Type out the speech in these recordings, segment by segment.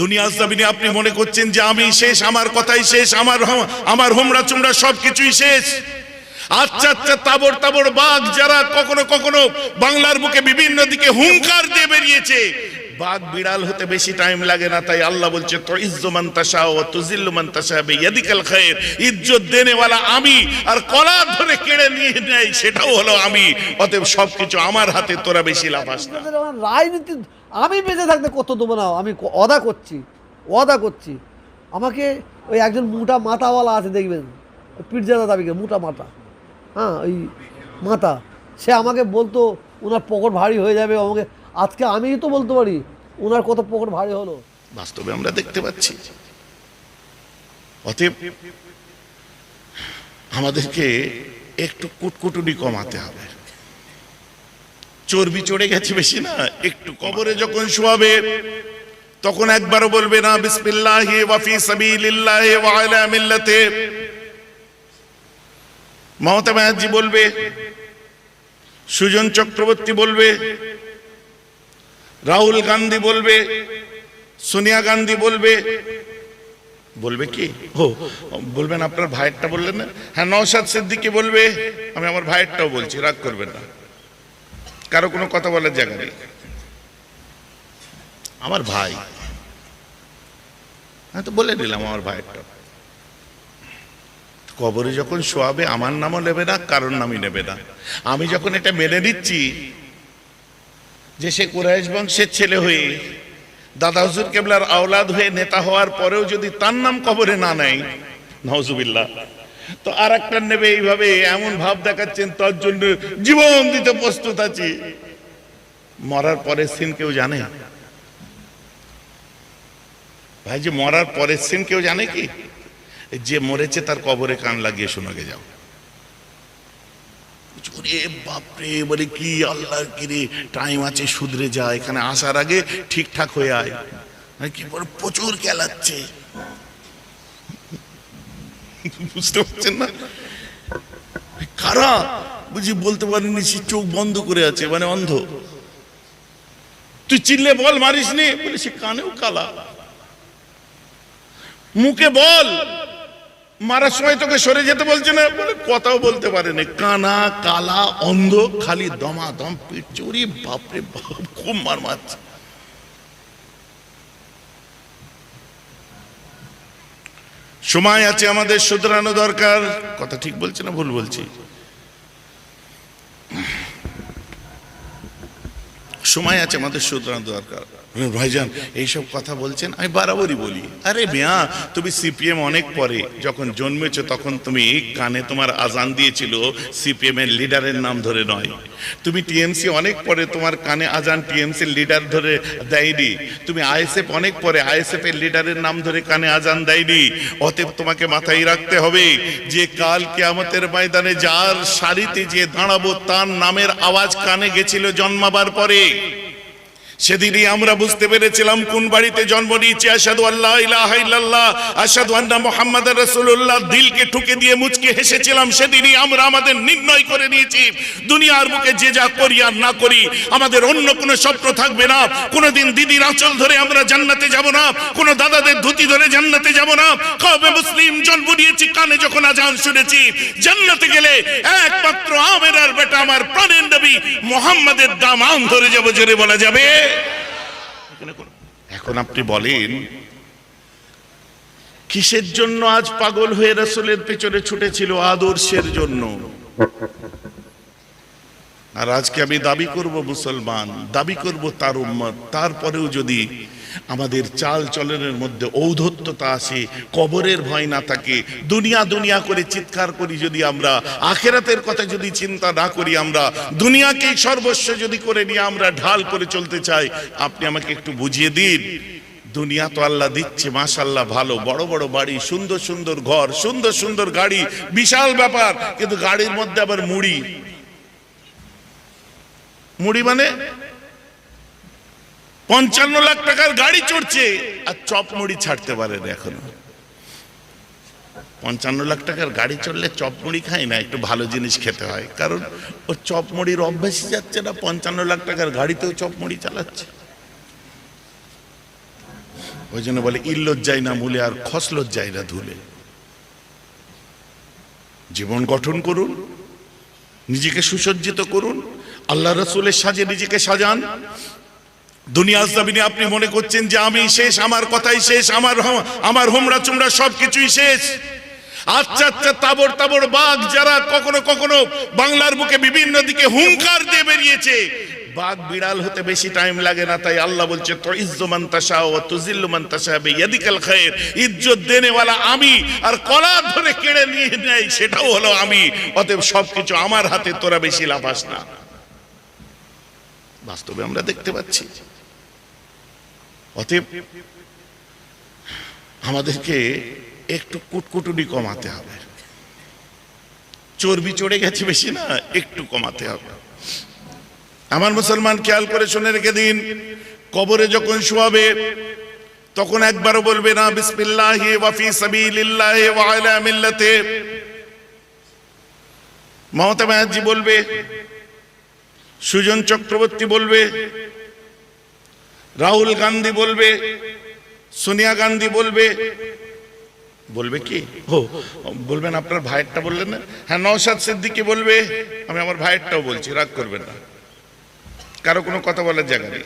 দুনিয়ার জমিনে আপনি মনে করছেন যে আমি শেষ, আমার কথাই শেষ, আমার আমার হোমরা চুমরা সবকিছুই শেষ। আচ্ছা আচ্ছা তাবর তাবর বাঘ যারা কখনো কখনো বাংলার বুকে বিভিন্ন দিকে হুঙ্কার দিয়ে বেরিয়েছে, বাঘ বিড়াল হতে বেশি টাইম লাগে না, তাই আল্লাহ বলছে, তো ইজ্জমান ও তুজিল্লু মান তাশা বিয়াদিকাল খায়র, ইজ্জত দেনেওয়ালা আমি আর কলা ধরে কেড়ে নিয়ে নেয়, সেটাও হলো আমি, অতএব সবকিছু আমার হাতে, তোরা বেশি লাফাস না। রাজনীতি আমি বেঁচে থাকতে কত দেবো না? আমি অদা করছি অদা করছি। আমাকে ওই একজন মোটা মাথাওয়ালা আছে, দেখবেন? পীরজাদা দাবিকে মোটা মাথা। হ্যাঁ ওই মাথা। সে আমাকে বলতো ওনার পকেট ভারী হয়ে যাবে, আমাকে আজকে আমিই তো বলতে পারি ওনার কত পকেট ভারী হলো। বাস্তবে আমরা দেখতে পাচ্ছি। অতএব আমাদেরকে একটু কুটকুটুনি কমাতে হবে। চর্বি চড়ে গেছে বেশি না, একটু কবরে যখন শোয়াবে, তখন একবারও বলবে, না, বিসমিল্লাহি ওয়া ফি সাবিলিল্লাহি ওয়া আলা মিল্লাতে। মমতা ব্যানার্জি বলবে, সুজন চক্রবর্তী বলবে, রাহুল গান্ধী বলবে, সোনিয়া গান্ধী বলবে। বলবে কি? ও, বলবেন, আপনার ভাইয়েরটা বললেন না? হ্যাঁ নওশাদ সিদ্দিকি বলবে, আমি আমার ভাইয়েরটাও বলছি, রাগ করবেন না। কারও কোনো কথা বলার জায়গা নেই। আমার ভাই। হ্যাঁ তো বলে দিলাম আমার ভাইয়েরটা। কবরে যখন শোয়াবে, আমার নামও নেবে না, কারোর নামই নেবে না। আমি যখন এটা মেনে নিচ্ছি যে সে কুরাইশ বংশের ছেলে হয়ে, দাদা হুজুর কেবলার আওলাদ হয়ে নেতা হওয়ার পরেও যদি তার নাম কবরে না নেয় নজুবিল্লাহ তো আর একটা নেবে এইভাবে, এমন ভাব দেখাচ্ছেন, তার জন্য জীবন দিতে প্রস্তুত আছি। মরার পরের সিন কেউ জানে? ভাই, যে মরার পরের সিন কেউ জানে কি? যে মরেছে তার কবরে কান লাগিয়ে শোনাকে যাও। বাপরে, বলে কি আল্লাহ কিরে টাইম আছে শুধরে যা। এখানে আসার আগে ঠিকঠাক হয়ে আয়। মানে কি বলে, প্রচুর খেলাচ্ছে। বুঝতে পারছেন না? কারা? বুঝি বলতে পারিনি, সে চোখ বন্ধ করে আছে মানে অন্ধ। তুই চিল্লে বল মারিস নি বলে, সে কানেও কালা। মুখে বল, মারার সময় তোকে সরে যেতে বলছে না, বলে কথাও বলতে পারে না কানা, কালা, অন্ধ, খালি দমা দম পিট চুরি বাপরে বাপ, খুব মার মারছে। সময় আছে আমাদের শুধরানো দরকার। কথা ঠিক বলছে না ভুল বলছি? সময় আছে আমাদের শুধরানো দরকার। ভাইজান, এইসব কথা বলছেন, আমি বারাবরই বলি। আরে মেয়া, তুমি সিপিএম অনেক পরে, যখন জন্মেছো তখন তুমি কানে তোমার আজান দিয়েছিল সিপিএম এর লিডারের নাম ধরে নয়। তুমি টিএমসি অনেক পরে, তোমার কানে আজান টিএমসি লিডার ধরে দেয়নি। তুমি আইএসএফ অনেক পরে আইএসএফ এর লিডারের নাম ধরে কানে আজান দেয়নি। অতএব তোমাকে মাথায় রাখতে হবে, যে কাল কিয়ামতের ময়দানে যার সারিতে যে দাঁড়াবো, তার নামের আওয়াজ কানে গেছিল জন্মাবার পরে। সেদিনই আমরা বুঝতে পেরেছিলাম কোন বাড়িতে জন্ম নিয়েছি আসাদু আল্লাহ ইলাহা আসাদু আন্না মুহাম্মাদ রাসূলুল্লাহ। দিলকে ঠুকে দিয়ে মুচকে হেসেছিলাম, সেদিনই আমরা আমাদের নির্ণয় করে নিয়েছি, দুনিয়ার বুকে যে যা করি আর না করি, আমাদের অন্য কোনো স্বপ্ন থাকবে না। কোনোদিন দিদির আঁচল ধরে আমরা জান্নাতে যাব না, কোনো দাদাদের ধুতি ধরে জান্নাতে যাব না। কবে মুসলিম জন্ম নিয়েছি, কানে যখন আজান শুনেছি, জান্নাতে গেলে একমাত্র আমেরার বেটা আমার প্রাণের নবী মোহাম্মদের দামান ধরে যাব, জোরে বলা যাবে। এখানে আপনি বলেন, কিসের জন্য আজ পাগল হয়ে রসুলের পেছনে ছুটেছিল আদর্শের জন্য? আর আজকে আমি দাবি করব মুসলমান, দাবি করব তার উম্মত, তারপরেও যদি আমাদের চাল চলনের মধ্যে ঔদ্ধত্যতা আসে, কবরের ভয় না থাকে, দুনিয়া দুনিয়া করে চিৎকার করি যদি আমরা, আখেরাতের কথা যদি চিন্তা না করি আমরা, দুনিয়াকেই সর্বস্ব যদি করে নিয়ে আমরা ঢাল করে চলতে চাই, আপনি আমাকে একটু বুঝিয়ে দিন। দুনিয়া তো আল্লাহ দিচ্ছে মাশাল্লাহ ভালো, বড় বড় বাড়ি, সুন্দর সুন্দর ঘর, সুন্দর সুন্দর গাড়ি, বিশাল ব্যাপার, কিন্তু গাড়ির মধ্যে আবার মুড়ি। মুড়ি মানে? পঞ্চান্ন লাখ টাকার গাড়ি চড়ছে, আর চপ মুড়ি ছাড়তে পারে না এখনও। পঞ্চান্ন লাখ টাকার গাড়ি চড়লে চপ মুড়ি খাই না, একটু ভালো জিনিস খেতে হয়, কারণ ও চপ মুড়ির অভ্যাসই যাচ্ছে না, পঞ্চান্ন লাখ টাকার গাড়িতেও চপ মুড়ি চালাচ্ছে। ওই জন্য বলে ইল্লত যায় না মূলে, আর খসলত যায় না ধুলে। জীবন গঠন করুন, নিজেকে সুসজ্জিত করুন, আল্লাহ রসুলের সাজে নিজেকে সাজান দুনিয়ার জমিনে আপনি মনে করছেন যে আমি শেষ, আমার কথাই শেষ, আমার আমার হোমরা চুমরা সব কিছুই শেষ। আচ্ছা আচ্ছা তাবর তাবর বাঘ যারা কখনো কখনো বাংলার বুকে বিভিন্ন দিকে হুঙ্কার দিয়ে বেরিয়েছে, বাঘ বিড়াল হতে বেশি টাইম লাগে না, তাই আল্লাহ বলছে তো ইজ্জমান তাশা ও তুজিল্লু মান তাশা খায়র ইজ্জত দেনেওয়ালা আমি আর কলা ধরে কেড়ে নিয়ে নেয়, সেটাও হলো আমি। অতএব সবকিছু আমার হাতে, তোরা বেশি লাফাস না। বাস্তবে আমরা দেখতে পাচ্ছি। অতএব আমাদেরকে একটু কুটকুটুনি কমাতে হবে। চর্বি চড়ে গেছে বেশি না, একটু কমাতে হবে। আমার মুসলমান খেয়াল করে শুনে রেখে দিন, কবরে যখন শোয়াবে, তখন একবারও বলবে না, বিসমিল্লাহি ওয়া ফি সাবিলিল্লাহি ওয়া আলা মিল্লাতে। মমতা ব্যানার্জি বলবে, সুজন চক্রবর্তী বলবে রাহুল গান্ধী বলবে, সোনিয়া গান্ধী বলবে। বলবে কি? ও, বলবেন আপনার ভাইয়েরটা বললেন না? হ্যাঁ নওশাদ সিদ্দিকি বলবে, আমি আমার ভাইয়েরটাও বলছি, রাগ করবেন না। কারও কোনো কথা বলার জায়গা নেই।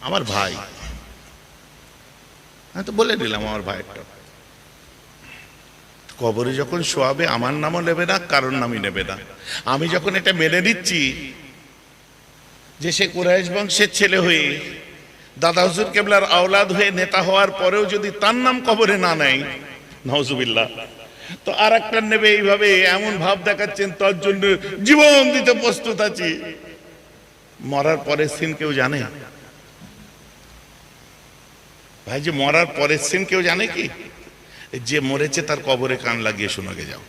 আমার ভাই। হ্যাঁ তো বলে দিলাম আমার ভাইয়েরটা। কবরে যখন শোয়াবে, আমার নামও নেবে না, কারোর নামই নেবে না। আমি যখন এটা মেনে নিচ্ছি যে সে কুরাইশ বংশের ছেলে হয়ে দাদা হুজুর কেবলার আওলাদ হয়ে নেতা হওয়ার পরেও যদি তার নাম কবরে না নেয় নজুবিল্লাহ তো আর একটা নেবে এইভাবে এমন ভাব দেখাচ্ছেন, তার জন্য জীবন দিতে প্রস্তুত আছি। মরার পরের সিন কেউ জানে? ভাই যে মরার পরের সিন কেউ জানে কি? যে মরেছে তার কবরে কান লাগিয়ে শোনাকে যাও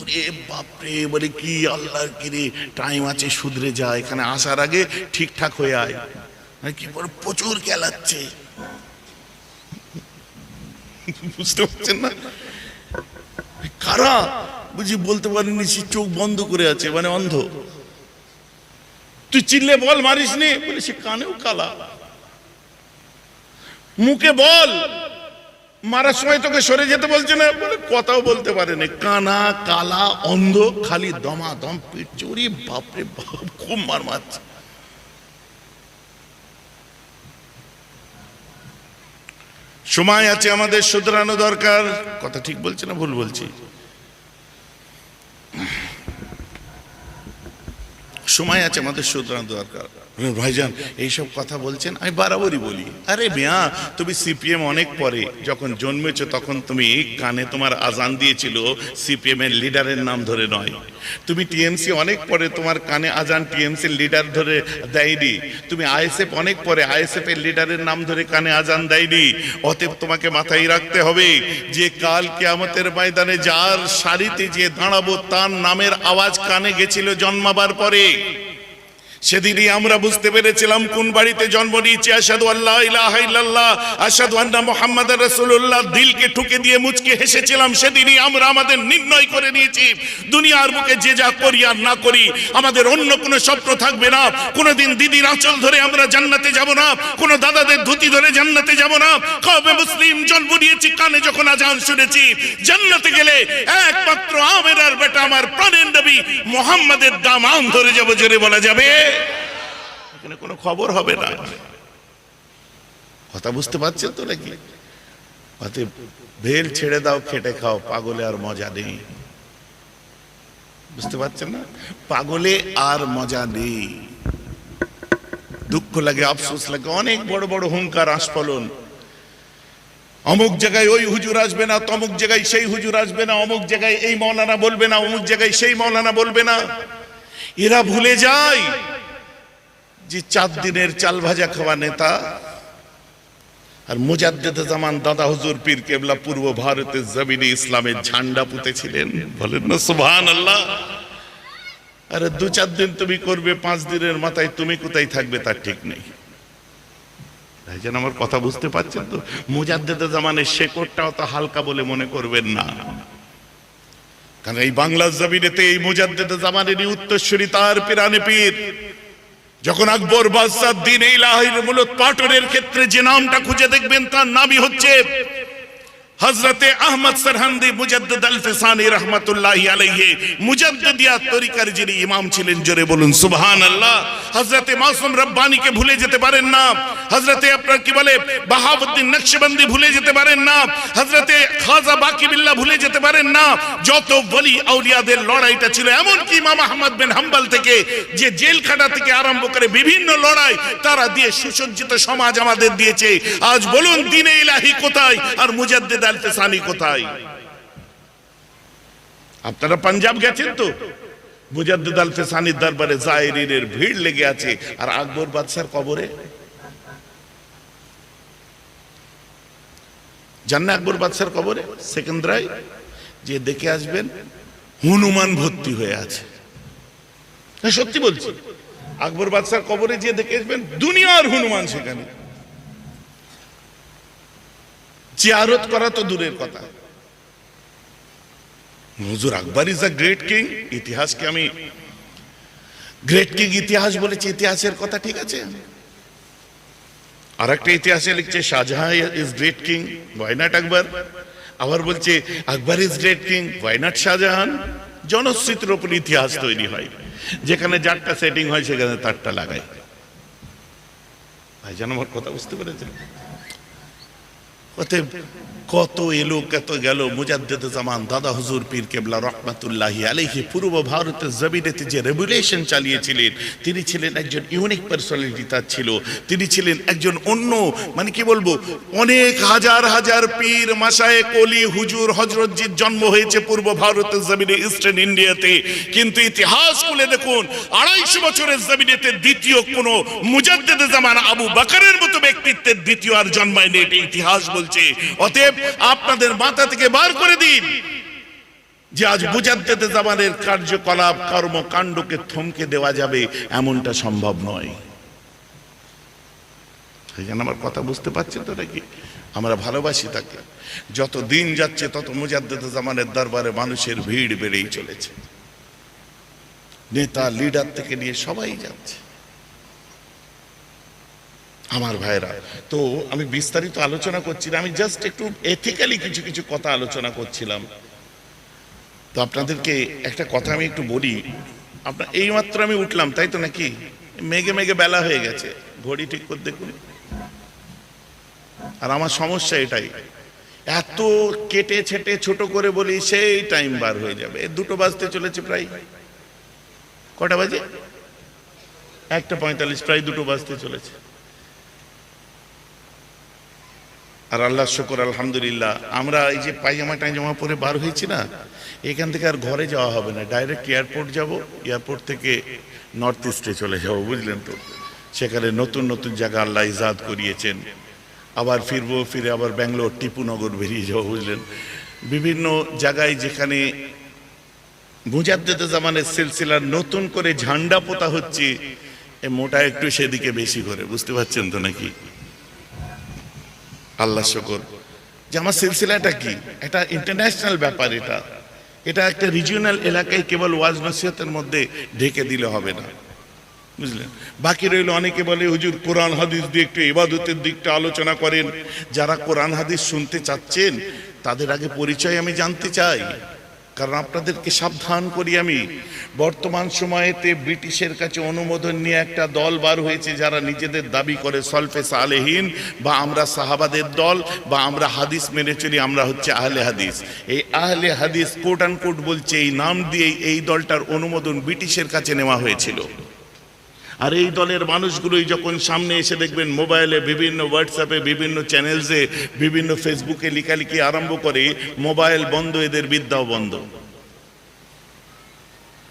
ওরে বাপরে বলে কি আল্লাহর কি রে টাইম আছে শুধরে যা, এখানে আসার আগে ঠিকঠাক হয়ে আয়। মানে কি বলে প্রচুর খেলাচ্ছে বুঝতে পারছেন না? কারা? বুঝি বলতে পারিনি, সে চোখ বন্ধ করে আছে মানে অন্ধ। তুই চিল্লে বল, মারিস নি? বলে সে কানেও কালা। মুখে বল। মারার সময় তোকে সরে যেতে বলছে না, বলে কথাও বলতে পারেনি। কানা, কালা, অন্ধ, খালি দমা দম পিট চুরি বাপরে বাপ, খুব মার মারছে। সময় আছে আমাদের, শুধরানো দরকার। কথা ঠিক বলছে না, ভুল বলছি? সময় আছে, আমাদের শুধরানো দরকার। ভাইজান, এইসব কথা বলছেন, আমি বারাবরই বলি। আরে মিয়া, তুমি সিপিএম অনেক পরে, যখন জন্মেছ তখন তুমি কানে তোমার আজান দিয়েছিল, সিপিএম এর লিডারের নাম ধরে নয়। তুমি টিএমসি অনেক পরে, তোমার কানে আজান টিএমসি লিডার ধরে দেয়নি। তুমি আইএসএফ অনেক পরে, আইএসএফ এর লিডারের নাম ধরে কানে আজান দেয়নি। অতএব তোমাকে মাথায় রাখতে হবে, যে কাল কেয়ামতের ময়দানে যার সারিতে যে দাঁড়াবো, তার নামের আওয়াজ কানে গেছিল জন্মাবার পরে। সেদিনই আমরা বুঝতে পেরেছিলাম কোন বাড়িতে জন্ম নিয়েছি আসাদু আল্লাহ ইলাহা আসাদু আন্না মুহাম্মদ রাসূলুল্লাহ, দিলকে ঠুকে দিয়ে মুচকে হেসেছিলাম, সেদিনই আমরা আমাদের নির্ণয় করে নিয়েছি। দুনিয়ার বুকে যে যা করি আর না করি, আমাদের অন্য কোনো স্বপ্ন থাকবে না। কোনোদিন দিদির আঁচল ধরে আমরা জান্নাতে যাব না, কোনো দাদাদের ধুতি ধরে জান্নাতে যাব না। কবে মুসলিম জন্ম নিয়েছি, কানে যখন আজান শুনেছি, জান্নাতে গেলে একমাত্র আমের আর বেটা আমার প্রাণের নবী মোহাম্মদের দামান ধরে যাব, জোরে বলা যাবে। এখানে কোনো খবর হবে না। কথা বুঝতে পারছেন তো নাকি? ভেল ছেড়ে দাও, খেটে খাও, পাগলে আর মজা নেই। বুঝতে পারছেন না? পাগলে আর মজা নেই। দুঃখ লাগে, আফসোস লাগে, অনেক বড় বড় হুঙ্কার, আস্ফলন। অমুক জায়গায় ওই হুজুর আসবে না, তমুক জায়গায় সেই হুজুর আসবে না, অমুক জায়গায় এই মৌলানা বলবে না, অমুক জায়গায় সেই মৌলানা বলবে না। এরা ভুলে যায়। যে চার দিনের চাল ভাজা খাওয়া নেতা। আর মুজাদ্দেদ জামান দাদা হুজুর পীর কেবলা পূর্ব ভারতের জমিনে ইসলামের ঝান্ডা পুঁতেছিলেন। বলেন না সুবহান আল্লাহ আরে, দু চার দিন তুমি করবে, পাঁচ দিনের মাথায় তুমি কোথায় থাকবে তার ঠিক নেই। ভাইজান আমার কথা বুঝতে পারছেন তো? মুজাদ্দেদ জামানের শেকড়টাও তো হালকা বলে মনে করবেন না। কারণ এই বাংলার জমিনেতে এই মুজাদ্দেদ জামানেরই উত্তরসূরি তার পিরানে পীর। যখন আকবর বাদশাহ দিন এই লাহির মূলত পাটনের ক্ষেত্রে যে নামটা খুঁজে দেখবেন, তার নামই হচ্ছে হজরতে আহমদ সরহান্দি মুজাদ্দদ আল ফিসানি রহমতুল্লাহ আলাইহি। মুজাদ্দিদিয়া তরিকার যিনি ইমাম ছিলেন, জোরে বলুন, সুবহানাল্লাহ। হজরতে মাসুম রব্বানীকে ভুলে যেতে পারেন না। হজরতে আপনার কি বলে, বাহাবুদ্দিন নকশবন্দি ভুলে যেতে পারেন না। হজরতে খাজা বাকি বিল্লাহ ভুলে যেতে পারেন না। যত বলি আউলিয়াদের লড়াইটা ছিল, এমনকি ইমাম আহমদ বিন হাম্বল থেকে যে জেল খাটা থেকে আরম্ভ করে বিভিন্ন লড়াই, তারা দিয়ে সুসজ্জিত সমাজ আমাদের দিয়েছে। আজ বলুন, দিনে ইলাহি কোথায় আর মুজাদ্দিদ আল ফিসানি কোথায়? আপনারা পাঞ্জাব গেছেন তো? মুজাদ্দিদ আল ফিসানির দরবারে জায়রিনের ভিড় লেগে আছে। আর আকবর বাদশার কবরে? জান্না আকবর বাদশার কবরে? সেকেন্দ্রায় যে দেখে আসবেন হনুমান ভর্তি হয়ে আছে। হ্যাঁ, সত্যি বলছি। আকবর বাদশার কবরে যে দেখে আসবেন দুনিয়ার হনুমান সেখানে। জিয়ারত করা তো দূরের কথা। হুজুর Akbar is a great king ইতিহাসকে আমি গ্রেট কিং ইতিহাস বলেছি, ইতিহাসের কথা ঠিক আছে? আর একটা ইতিহাসে লিখছে, Shahjahan is great king why not Akbar. আবার বলছে, Akbar is great king why not Shahjahan. জনশ্রীতির উপর ইতিহাস তৈরি হয়। যেখানে যারটা সেটিং হয়, সেখানে তারটা লাগায়। ভাইজান আমার কথা বুঝতে পেরেছেন? অতএব কত এলো কত গেল মুজাদ্দেদ জামান, দাদা হুজুর পীর কেবলা রহমাতুল্লাহি আলাইহি, পূর্ব ভারতের জমিনেতে যে রেভুলেশন চালিয়েছিলেন, তিনি ছিলেন একজন ইউনিক পার্সোনালিটি তার ছিল। তিনি ছিলেন একজন অন্য মানে কি বলব, অনেক হাজার হাজার পীর মাসায় কলি হুজুর হজরতজির জন্ম হয়েছে পূর্ব ভারতের জমিনে ইস্টার্ন ইন্ডিয়াতে কিন্তু ইতিহাস খুলে দেখুন, আড়াইশো বছরের জমিনেতে দ্বিতীয় কোনো মুজাদ্দেদ জামান আবু বাকারের মতো ব্যক্তিত্বের দ্বিতীয় আর জন্মায়নি, এটা ইতিহাস বলছে। অতএব আপনাদের মাথা থেকে বার করে দিন। যে আজ মুজাদ্দেদে জামানের কার্যকলাপ কর্মকাণ্ডকে থমকে দেওয়া যাবে, এমনটা সম্ভব নয়। আমার কথা বুঝতে পারছেন তো নাকি? আমরা ভালোবাসি তাকে। যত দিন যাচ্ছে, তত মুজাদ্দেদে জামানের দরবারে মানুষের ভিড় বেড়েই চলেছে। নেতা লিডার থেকে নিয়ে সবাই যাচ্ছে। আমার ভাইরা তো আমি বিস্তারিত আলোচনা করছি না, আমি জাস্ট একটু এথিক্যালি কিছু কিছু কথা আলোচনা করছিলাম। তো আপনাদেরকে একটা কথা আমি একটু বলি আপনার এইমাত্র আমি উঠলাম, তাই তো নাকি? মেঘে মেঘে বেলা হয়ে গেছে, ঘড়ি ঠিক করে, দেখুন। আর আমার সমস্যা এটাই, এত কেটে ছেটে ছোট করে বলি সেই টাইম বার হয়ে যাবে দুটো বাজতে চলেছে প্রায়। কটা বাজে? একটা পঁয়তাল্লিশ, প্রায় দুটো বাজতে চলেছে। আর আল্লাহ শুকর, আলহামদুলিল্লাহ। আমরা এই যে পায়জামা টাইজামা পরে বার হয়েছি না, এখান থেকে আর ঘরে যাওয়া হবে না। ডাইরেক্ট এয়ারপোর্ট যাব এয়ারপোর্ট থেকে নর্থ ইস্টে চলে যাব, বুঝলেন তো? সেখানে নতুন নতুন জায়গা আল্লাহ ইজাদ করিয়েছেন। আবার ফিরবো, ফিরে আবার ব্যাঙ্গালোর, টিপুনগর বেরিয়ে যাব, বুঝলেন? বিভিন্ন জায়গায় যেখানে মুজাদ্দেদে জামানের সিলসিলার নতুন করে ঝান্ডা পোতা হচ্ছে, এ মোটা একটু সেদিকে বেশি করে, বুঝতে পারছেন তো নাকি? আল্লাহ শকর। যে আমার সিলসিলাটা কি? এটা ইন্টারন্যাশনাল ব্যাপার এটা। এটা একটা রিজিওনাল এলাকায় কেবল ওয়াজ নসিহতের মধ্যে ঢেকে দিলে হবে না। বুঝলেন? বাকি রইল অনেকে বলে, হুজুর, কোরআন, হাদিস দিয়ে একটু ইবাদতের দিকটা আলোচনা করেন। যারা কোরআন, হাদিস শুনতে চাচ্ছেন, তাদের আগে পরিচয় আমি জানতে চাই। কারণ আপনাদেরকে সাবধান করি আমি। বর্তমান সময়েতে ব্রিটিশের কাছে অনুমোদন নিয়ে একটা দল বার হয়েছে যারা নিজেদের দাবি করে সলফে সালেহীন, বা আমরা সাহাবাদের দল, বা আমরা হাদিস মেনে চলি, আমরা হচ্ছে আহলে হাদিস। এই আহলে হাদিস কোট অ্যান্ড কোট বলছে, এই নাম দিয়েই এই দলটার অনুমোদন ব্রিটিশের কাছে নেওয়া হয়েছিল। আর এই দলের মানুষগুলোই যখন সামনে এসে দেখবেন মোবাইলে বিভিন্ন হোয়াটসঅ্যাপে, বিভিন্ন চ্যানেলসে, বিভিন্ন ফেসবুকে লেখালেখি আরম্ভ করে, মোবাইল বন্ধ, এদের বিদ্যাও বন্ধ।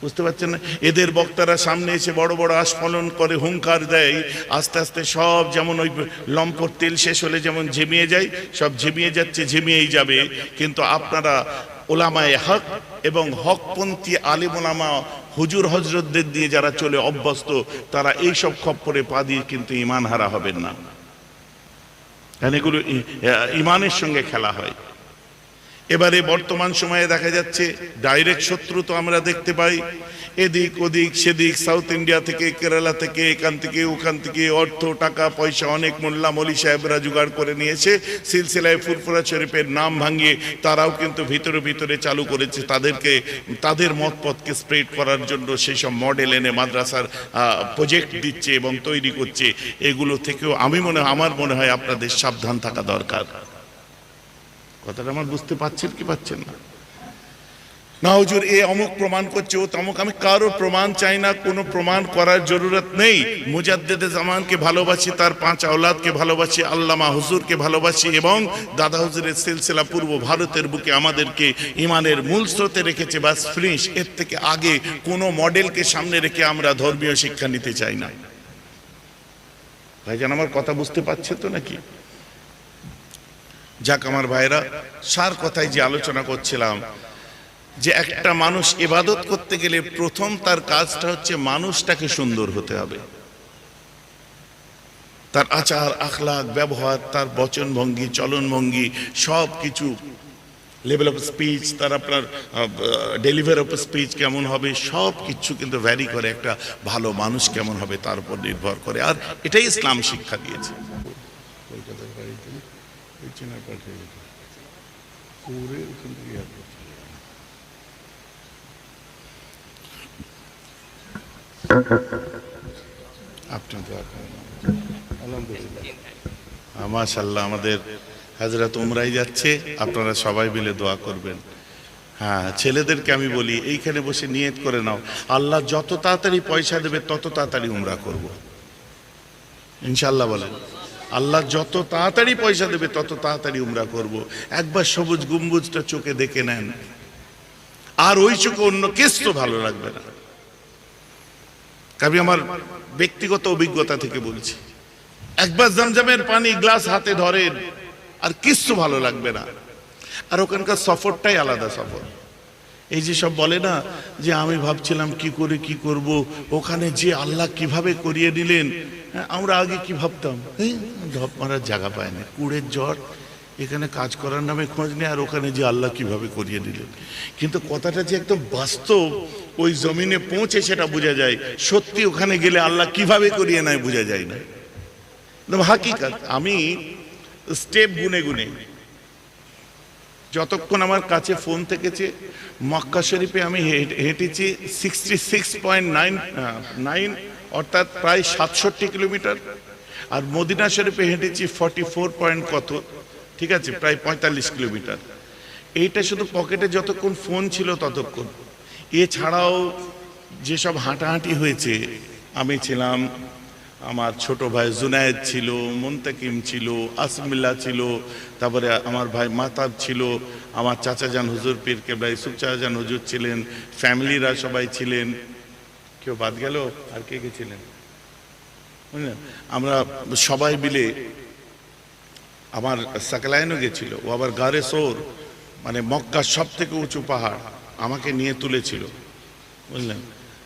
বুঝতে পারছেন না? এদের বক্তারা সামনে এসে বড় বড় আস্ফলন করে, হুঙ্কার দেয়, আস্তে আস্তে সব যেমন ওই লম্পট তেল শেষ হলে যেমন ঝিমিয়ে যায়, সব ঝিমিয়ে যাচ্ছে, ঝিমিয়েই যাবে। কিন্তু আপনারা ওলামায় হক এবং হকপন্থী আলিম ওলামা হুজুর হজরতদের দিয়ে যারা চলে অভ্যস্ত, তারা এই সব খপ্পরে পা দিয়ে কিন্তু ইমান হারা হবেন না। এগুলো ইমানের সঙ্গে খেলা হয়। এবারে বর্তমান সময়ে দেখা যাচ্ছে ডাইরেক্ট শত্রু তো আমরা দেখতে পাই। এদিক ওদিক, সেদিক সাউথ ইন্ডিয়া থেকে কেরালা থেকে, এখান থেকে, ওখান থেকে অর্থ, টাকা, পয়সা অনেক মোল্লা মলি সাহেবরা জোগাড় করে নিয়েছে। সিলসিলায় ফুরফুরা শরীফের নাম ভাঙিয়ে তারাও কিন্তু ভিতরে ভিতরে চালু করেছে। তাদেরকে, তাদের মতপথকে স্প্রেড করার জন্য সেই সব মডেল এনে মাদ্রাসার প্রজেক্ট দিচ্ছে এবং তৈরি করছে। এগুলো থেকেও আমি মনে, আমার মনে হয় আপনাদের সাবধান থাকা দরকার। কথাটা আমার বুঝতে পারছেন কি পাচ্ছেন না? না, হুজুর, এ অমুক প্রমাণ করছে, ও তমুক, আমি কারও প্রমাণ চাই না, কোনো প্রমাণ করার জরুরত নেই। মুজাদ্দেদে জামানকে ভালোবাসি, তার পাঁচ আওলাদকে ভালোবাসি, আল্লামা হুজুরকে ভালোবাসি, এবং দাদা হুজুরের সিলসিলা পূর্ব ভারতের বুকে আমাদেরকে ইমানের মূল স্রোতে রেখেছে, বাস ফ্রিস এর থেকে আগে কোনো মডেলকে সামনে রেখে আমরা ধর্মীয় শিক্ষা নিতে চাই না। ভাইজান, আমার কথা বুঝতে পারছে তো নাকি? যাক আমার ভাইরা সার কথায় যে আলোচনা করছিলাম, যে একটা মানুষ ইবাদত করতে গেলে প্রথম তার কাজটা হচ্ছে মানুষটাকে সুন্দর হতে হবে। তার আচার আখলাক ব্যবহার, তার বচন ভঙ্গি চলন ভঙ্গি সব কিছু লেভেল অফ স্পিচ তার আপনার ডেলিভার অফ স্পিচ কেমন হবে সব কিছু কিন্তু ভ্যারি করে একটা ভালো মানুষ কেমন হবে, তার উপর নির্ভর করে। আর এটাই ইসলাম শিক্ষা দিয়েছে। কলকাতার ওই চেনা পাঠিয়ে দিত পুরে ওখান থেকে এয়ারপোর্ট আপনি মাশাল্লাহ আমাদের হাজরত উমরাই যাচ্ছে। আপনারা সবাই মিলে দোয়া করবেন। হ্যাঁ ছেলেদেরকে আমি বলি, এইখানে বসে নিয়ত করে নাও। আল্লাহ যত তাড়াতাড়ি পয়সা দেবে, তত তাড়াতাড়ি উমরা করব। ইনশাল্লাহ বলেন। আল্লাহ যত তাড়াতাড়ি পয়সা দেবে, তত তাড়াতাড়ি উমরা করব। একবার সবুজ গম্বুজটা চোখে দেখে নেন। আর ওই চোখে অন্য কেস তো ভালো লাগবে না। আমি আমার ব্যক্তিগত অভিজ্ঞতা থেকে বলছি। একবার জমজমের পানি গ্লাস হাতে ধরেন, আর কিচ্ছু ভালো লাগবে না। আর ওখানকার সফরটাই আলাদা সফর। এই যে সব বলে না যে আমি ভাবছিলাম কি করে কি করব ওখানে যে আল্লাহ কীভাবে করিয়ে দিলেন হ্যাঁ, আমরা আগে কি ভাবতাম? ধপ মারার জায়গা পায় না কুড়ের জ্বর এখানে কাজ করার নামে খোঁজ নেই আর ওখানে যে আল্লাহ কীভাবে করিয়ে দিলেন। কিন্তু কথাটা যে একদম বাস্তব ওই জমিনে পৌঁছে সেটা বোঝা যায়। সত্যি ওখানে গেলে আল্লাহ কীভাবে করিয়ে নেয় বোঝা যায় না। হাকিকাত। আমি স্টেপ গুনে গুনে যতক্ষণ আমার কাছে ফোন থেকেছে, মক্কা শরীফে আমি হেঁটে- হেঁটেছি sixty six point nine nine অর্থাৎ প্রায় সাতষট্টি কিলোমিটার। আর মদিনা শরীফে হেঁটেছি ফর্টি ফোর পয়েন্ট কত, ঠিক আছে, প্রায় পঁয়তাল্লিশ কিলোমিটার। এইটা শুধু পকেটে যতক্ষণ ফোন ছিল ততক্ষণ। এছাড়াও যেসব হাঁটাহাঁটি হয়েছে, আমি ছিলাম আমার ছোট ভাই জুনায়েদ ছিল, মুন্তাকিম ছিল, আসমিল্লা ছিল, তারপরে আমার ভাই মাতাব ছিল, আমার চাচা চাচাজান হুজুর পীর কেবলা ইসুফ চাচাজান হুজুর ছিলেন, ফ্যামিলিরা সবাই ছিলেন। কেউ বাদ গেল? আর কে কে ছিলেন? বুঝলেন? আমরা সবাই মিলে আমার সাকলায়নও গেছিল, ও আবার গারে সোর মানে মক্কার সব থেকে উঁচু পাহাড় আমাকে নিয়ে তুলেছিল। বুঝলেন?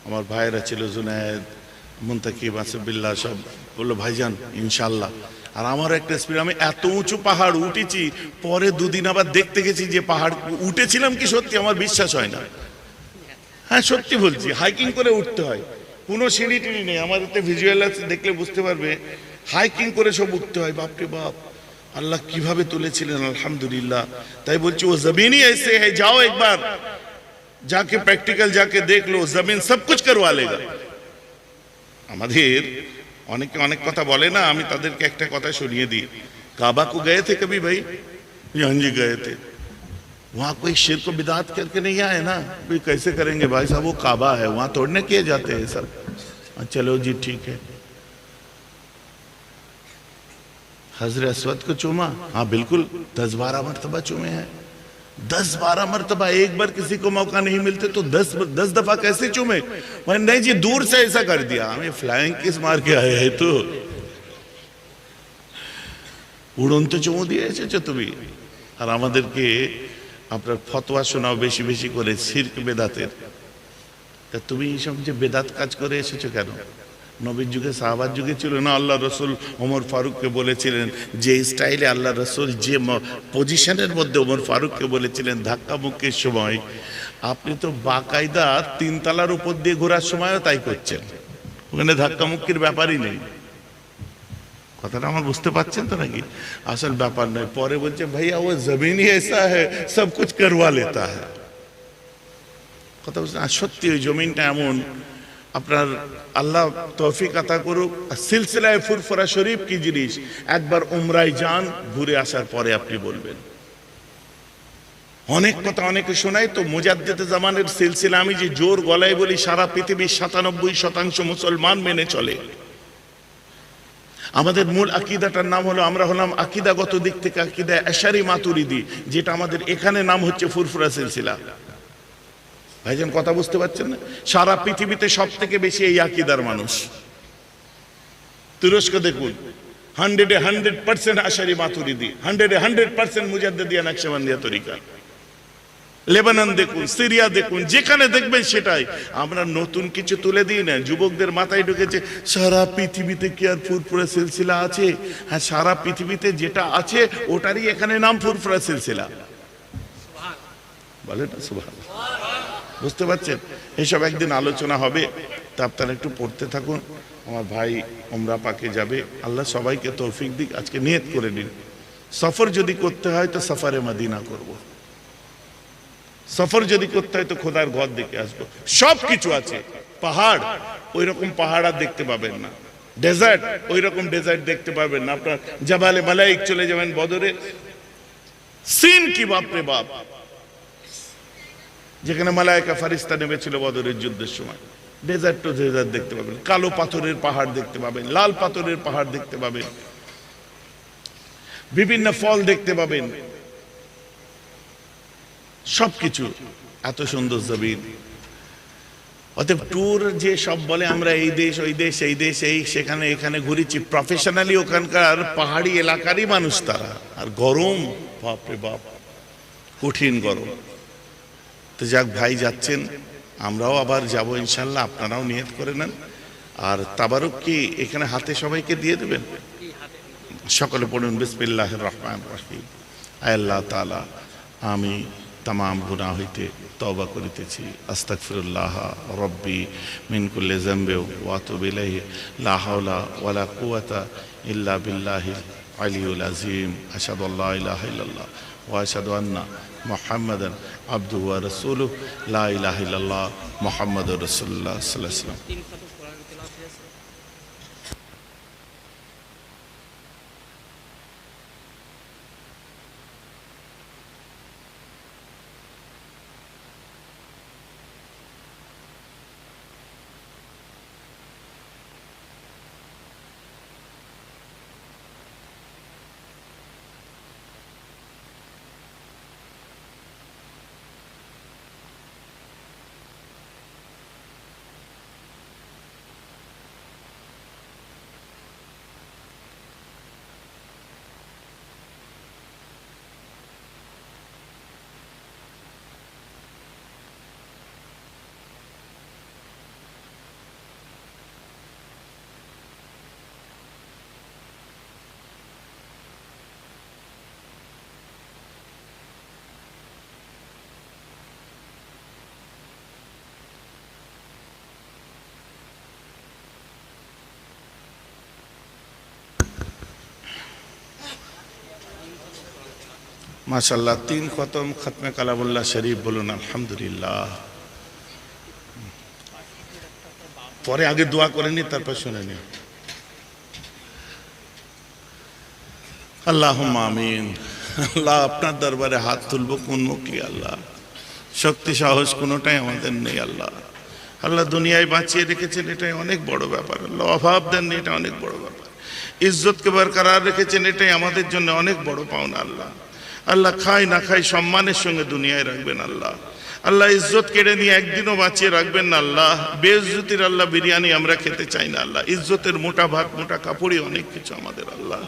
আমার ভাইয়েরা ছিল জুনায়েদ মুন্তাকিব আসিবিল্লা সব বললো ভাইজান ইনশাল্লাহ আর আমার একটা স্পিড আমি এত উঁচু পাহাড় উঠেছি পরে দুদিন আবার দেখতে গেছি যে পাহাড় উঠেছিলাম কি সত্যি আমার বিশ্বাস হয় না হ্যাঁ সত্যি বলছি হাইকিং করে উঠতে হয় কোনো সিঁড়ি টিড়ি নেই আমার এতে ভিজুয়াল আছে দেখলে বুঝতে পারবে হাইকিং করে সব উঠতে হয় বাপরে বাপ আল্লাহ কিভাবে তুলেছিলেন আলহামদুলিল্লাহ তাই বলছি ও জমিনই ऐसे है जाओ एक बार जाके प्रैक्टिकल जाके देख लो जमीन सब कुछ करवा लेगा আমাদের অনেকে অনেক কথা বলে না আমি তাদেরকে একটা কথা শুনিয়ে দিই काबा को गए थे कभी भाई हाँ जी गए थे वहाँ कोई शिर को बिदात करके नहीं आए ना भाई कैसे करेंगे भाई साहब वो काबा है वहाँ तोड़ने किए जाते हैं सब हाँ, चलो जी ठीक है हजर असवद को चूमा हाँ बिल्कुल दस बारह मरतबा चूमे हैं दस बारह मरतबा एक बार किसी को मौका नहीं मिलते तो दस दस दफा कैसे चूमे मैंने नहीं जी दूर से ऐसा कर दिया हमें फ्लाइंग किस मार के आए हैं तो উড়ন্ত চুমু দিয়ে এসেছো তুমি আর আমাদেরকে আপনার ফতোয়া শোনাও বেশি বেশি করে সির্ক বেদাতের তা তুমি এইসব যে বেদাত কাজ করে এসেছো কেন নবীর যুগে, সাহাবার যুগে ছিল না? আল্লাহ রসুল ওমর ফারুককে বলেছিলেন, যে স্টাইলে আল্লাহ রসুল যে পজিশনের মধ্যে ওমর ফারুককে বলেছিলেন, ধাক্কা মুক্তির সময়, আপনি তো বাকায়দা তিনতলার উপর দিয়ে ঘোরার সময়ও তাই করছেন। ওখানে ধাক্কা মুক্তির ব্যাপারই নেই। কথাটা আমার বুঝতে পারছেন তো নাকি? আসল ব্যাপার নয়। পরে বলছে, ভাইয়া, ও জমিনই এসা হ্যাঁ সব কুছ করওয়া লেতা হ্যাঁ কথা বলছেন সত্যি, ওই জমিনটা এমন আপনার আল্লাহ তৌফিক আতা করুক। সিলসিলায় ফুরফুরা শরীফ কি জিনিস? একবার উমরায় যান, ঘুরে আসার পরে আপনি বলবেন। অনেক কথা অনেকে শোনায় তো, মুজাদ্দেদ জামানের সিলসিলা আমি যে জোর গলায় বলি, সারা পৃথিবীর সাতানব্বই শতাংশ মুসলমান মেনে চলে। আমাদের মূল আকিদাটার নাম হলো, আমরা হলাম আকিদাগত দিক থেকে আকিদা এশারি মাতুরিদি, যেটা আমাদের এখানে নাম হচ্ছে ফুরফুরা সিলসিলা। ভাইজান কথা বুঝতে পারছেন না? সারা পৃথিবীতে সব থেকে বেশি এই আকিদার মানুষ। তুরস্ক দেখুন, হান্ড্রেডে হান্ড্রেড পার্সেন্ট আশারি মাতুরিদি, হান্ড্রেডে হান্ড্রেড পার্সেন্ট মুজাদ্দিয়া নকশবন্দিয়া তরিকা। লেবানন দেখুন, সিরিয়া দেখুন, যেখানে দেখবেন সেটাই। আমরা নতুন কিছু তুলে দিই না, যুবকদের মাথায় ঢুকেছে, সারা পৃথিবীতে কি আর ফুরফুরা সিলসিলা আছে? হ্যাঁ সারা পৃথিবীতে যেটা আছে, ওটারই এখানে নাম ফুরফুরা সিলসিলা। বলে না সুবহান বুঝতে পারছেন? এসব একদিন আলোচনা হবে, তা আপনারা একটু পড়তে থাকুন। আমার ভাই ওমরা পাকে যাবে। আল্লাহ সবাইকে তৌফিক দিক, আজকে নিয়ত করে নিন। সফর যদি করতে হয় তো সফরে মদিনা করব। সফর যদি করতে হয় তো খোদার ঘর দেখে আসব। সব কিছু আছে। পাহাড় ওই রকম পাহাড় আর দেখতে পাবেন না। ডেজার্ট ওই রকম ডেজার্ট দেখতে পাবেন না। আপনার জাবালে মালাইক চলে যাবেন বদরে। সিন কি বাপরে বাপ? যেখানে মালায়কা ফারিস্তা নেমেছিল বদরের যুদ্ধের সময়। ডেজার্ট টু ডেজার্ট দেখতে পাবেন। কালো পাথরের পাহাড় দেখতে পাবেন। লাল পাথরের পাহাড় দেখতে পাবেন। বিভিন্ন ফল দেখতে পাবেন। সবকিছু। এত সুন্দর জমিন। অতএব ট্যুর যে সব বলে, আমরা এই দেশ, ওই দেশ, এই দেশ, এই সেখানে, এখানে ঘুরেছি। প্রফেশনালি ওখানকার পাহাড়ি এলাকারই মানুষ তারা। আর গরম, বাপরে বাপ। কঠিন গরম। তো যাক, ভাই যাচ্ছেন। আমরাও আবার যাব, ইনশাল্লাহ। আপনারাও নিয়ত করে নেন। আর তাবারক কি এখানে হাতে সবাইকে দিয়ে দেবেন? সকলে পড়ুন বিসমিল্লাহ রহমান রহিম। আল্লাহ তালা আমি তামাম গুণা হইতে তবা করিতেছি। আস্তাগফিরুল্লাহ রব্বি মিন কুল্লি জামবে ওয়া আতুবু ইলাইহি। লা হাওলা ওয়ালা কুওয়াতা ইল্লা বিল্লাহি আলিউল আযীম। আশহাদু আল্লা ইলাহা ইল্লাল্লাহ। ওয়া আশহাদু আন্না মুহাম্মাদান আবদুহু ওয়া রাসূলুহু লা ইলাহা ইল্লাল্লাহ মুহাম্মাদুর রাসূলুল্লাহ সাল্লাল্লাহু আলাইহি ওয়াসাল্লাম তিন মাশাল্লাহ তিন খতম খতমে কালামুল্লাহ শরীফ বলুন, আলহামদুলিল্লাহ। পরে আগে দোয়া করে নি, তারপর শুনে নি। আল্লাহ আমিন। আল্লাহ, আপনার দরবারে হাত তুলবো কোন মুখী, আল্লাহ। শক্তি, সাহস কোনোটাই আমাদের নেই, আল্লাহ। আল্লাহ, দুনিয়ায় বাঁচিয়ে রেখেছেন, এটাই অনেক বড় ব্যাপার। আল্লাহ, অভাব দেননি, এটা অনেক বড় ব্যাপার। ইজ্জতকে বরকরার রেখেছেন, এটাই আমাদের জন্য অনেক বড় পাওনা, আল্লাহ। আল্লাহ খাই না খাই সম্মানের সঙ্গে দুনিয়ায় রাখবেন আল্লাহ। আল্লাহ ইজ্জত কেড়ে নিয়ে একদিনও বাঁচিয়ে রাখবেন না আল্লাহ। বেইজ্জতির আল্লাহ বিরিয়ানি আমরা খেতে চাই না আল্লাহ। ইজ্জতের মোটা ভাত মোটা কাপড়ই অনেক কিছু আমাদের আল্লাহ।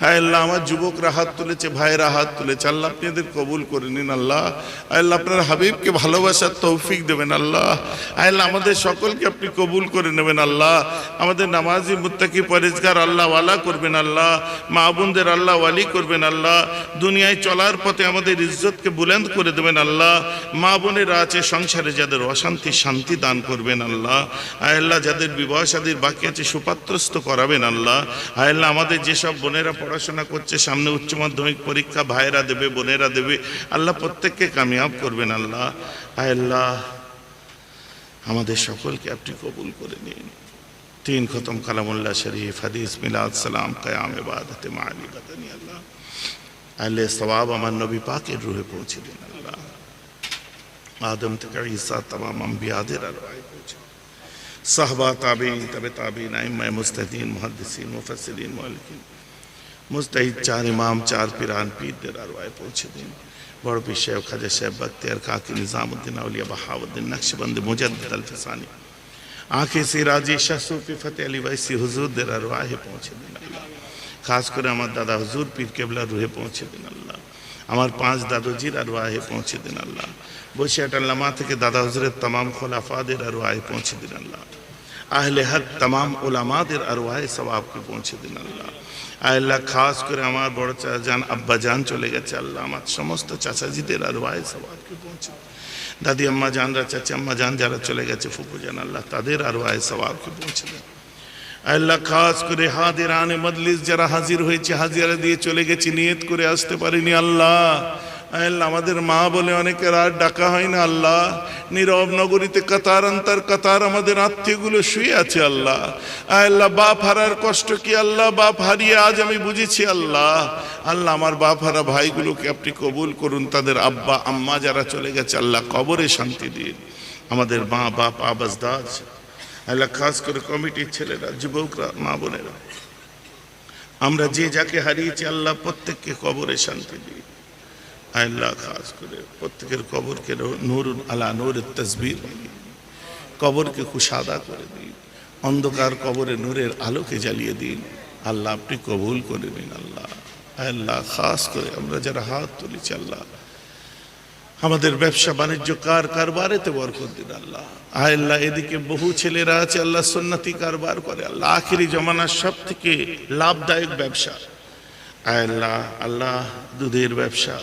হ্যাঁ আল্লাহ, আমার যুবকরা হাত তুলেছে, ভাইয়েরা হাত তুলেছে। আল্লাহ, আপনি এদের কবুল করে নিন আল্লাহ। আল্লাহ, আপনার হাবিবকে ভালোবাসার তৌফিক দেবেন আল্লাহ। আল্লাহ, আমাদের সকলকে আপনি কবুল করে নেবেন আল্লাহ। আমাদের নামাজি, মুত্তাকি, পরেজগার আল্লাহ ওয়ালা করবেন আল্লাহ। মা বোনদের আল্লাহ ওয়ালি করবেন আল্লাহ। দুনিয়ায় চলার পথে আমাদের ইজ্জতকে বুলন্দ করে দেবেন আল্লাহ। মা বোনেরা আছে, সংসারে যাদের অশান্তি, শান্তি দান করবেন আল্লাহ। আল্লাহ, যাদের বিবাহ শাদীর বাকি আছে, সুপাত্রস্ত করাবেন আল্লাহ। আল্লাহ, আমাদের যেসব বোনেরা পড়াশোনা করছে, সামনে উচ্চ মাধ্যমিক পরীক্ষা, ভাইয়েরা দেবে, বোনেরা দেবে, আল্লাহ প্রত্যেককে কামিয়াব করবেন আল্লাহ। আল্লাহ, আমাদের সকলকে আপনি কবুল করে নিন। তিন খতম কালামুল্লাহ শরীফ, হাদিস, মিলাদ, সালাম, কয়াম, ইবাদতে মালি বাদানি আল্লাহ। আল্লাহ সবাব আমার নবী পাকের রুহে পৌঁছে দিন আল্লাহ। আদম থেকে ঈসা তাম আম্বিয়াদের আর পৌঁছে সাহবা তাবিন তবে তাবিন আইম্মায় মুস্তাহিদিন মুহাদ্দিসিন, মুফাসসিরিন, মুআল্লিকিন। মুস্তাহিদ চার ইমাম, চার পিরান পীরদের আরওয়ায় পৌঁছে দিন। বড় পীর সাহেব খাজা সাহেব বখতিয়ার কাকি নিজামুদ্দিন, আউলিয়া বাহাউদ্দিন, নকশবন্দ, মুজাদ্দিদ আল ফিসানি আঁখে সিরাজি, শাহ সুফি ফতে আলী বাইসি হুজুরদের আরওয়াহে পৌঁছে দিন আল্লাহ। খাস করে আমার দাদা হুজুর পীর কেবলা রুহে পৌঁছে দিন আল্লাহ। আমার পাঁচ দাদুজির আরওয়াহে পৌঁছে দিন আল্লাহ। বসিয়াট আল্লামা থেকে দাদা হুজুরের তামাম খোলাফাদের আরওয়াহে পৌঁছে দিন আল্লাহ। আহলে হক তামাম ওলামাদের আরওয়াহে সবাবকে পৌঁছে দিন আল্লাহ। আল্লাহ খাস করে আমার বড় চাচাজান আব্বা জান চলে গেছে আল্লাহ, আমার সমস্ত চাচাজিদের আরওয়াহে সবাবকে পৌঁছে। দাদি আম্মা জানরা, চাচি আম্মা জান যারা চলে গেছে ফুপু জান, আল্লাহ তাদের আরওয়াহে সবাবকে পৌঁছে দেন। আল্লাহ খাস করে হাদের আনে মজলিস যারা হাজির হয়েছে, হাজিরা দিয়ে চলে গেছে, নিয়ত করে আসতে পারিনি আল্লাহ। আল্লাহ আমাদের মা বলে অনেকের আর ডাকা হয় না আল্লাহ। নীরব নগরীতে কাতার আন্তার কাতার আমাদের আত্মীয়গুলো শুয়ে আছে আল্লাহ। আল্লাহ বাপ হারার কষ্ট কি আল্লাহ? বাপ হারিয়ে আজ আমি বুঝেছি আল্লাহ। আল্লাহ আমার বাপ হারা ভাইগুলোকে আপনি কবুল করুন, তাদের আব্বা, আম্মা যারা চলে গেছে, আল্লাহ কবরে শান্তি দিন। আমাদের মা, বাপ আবাসদাজ আল্লাহ খাস করে কমিটির ছেলেরা, যুবকরা, মা বোনেরা। আমরা যে যাকে হারিয়েছি, আল্লাহ প্রত্যেককে কবরে শান্তি দিই। আল্লাহ খাস করে প্রত্যেকের কবরকে নূর আলা নূর তসবির কবরকে কুশাদা করে দিন অন্ধকার কবরে নূরের আলোকে জ্বালিয়ে দিন আল্লাহ আপনি কবুল করে নিন আল্লাহ। আল্লাহ খাস করে আমরা যারা হাত তুলেছি, আল্লাহ আমাদের ব্যবসা বাণিজ্য কার কারবারেতে বরকত দিন আল্লাহ। আল্লাহ, এদিকে বহু ছেলেরা আছে, আল্লাহ সন্ন্যতি কারবার করে। আল্লাহ, আখিরি জমানার সব থেকে লাভদায়ক ব্যবসা। আল্লাহ আল্লাহ দুধের ব্যবসা,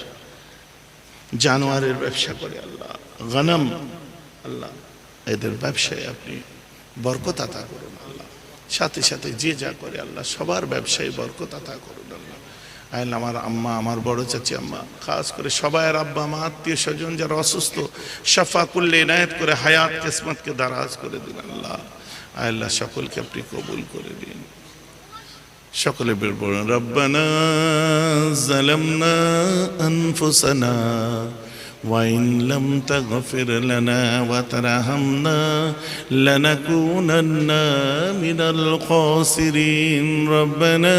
জানোয়ারের ব্যবসা করে আল্লাহ। গনম, আল্লাহ, এদের ব্যবসায় আপনি বরকত আতা করুন আল্লাহ। সাথে সাথে যে যা করে আল্লাহ, সবার ব্যবসায় বরকত আতা করুন। আল্লাহ আইন আমার আম্মা আমার বড় চাচি আম্মা খাস করে সবাইয়ের আব্বা মা আত্মীয় স্বজন যারা অসুস্থ সাফা করলে এনায়েত করে হায়াত কিসমতকে দারাজ করে দিন আল্লাহ আল্লাহ সকলকে আপনি কবুল করে দিন সকলে বের পড়ুন রব্বানা জালামনা আনফুসানা وإن لم تغفر لنا وترحمنا لنكونن من الخاسرين ربنا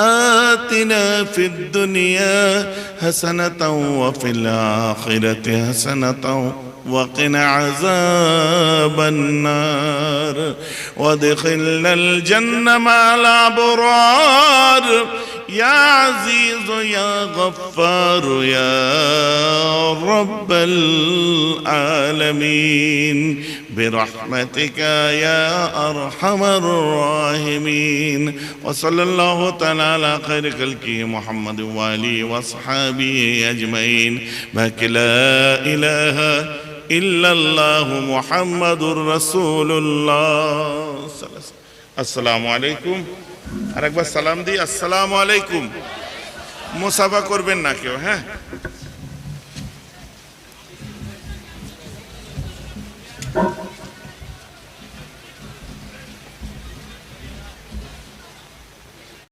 آتنا في الدنيا حسنة وفي الآخرة حسنة وقنا عذاب النار. وادخلنا الجنة مع الأبرار. يا عزيز يا غفار يا رب العالمين برحمتك يا أرحم الراحمين. وصلى الله تعالى على خير خلقه محمد وآله وأصحابه أجمعين. بك لا إله إلا الله محمد رسول الله. السلام عليكم. আর একবার সালাম দিই আসসালাম আলাইকুম মুসাফা করবেন না কেউ হ্যাঁ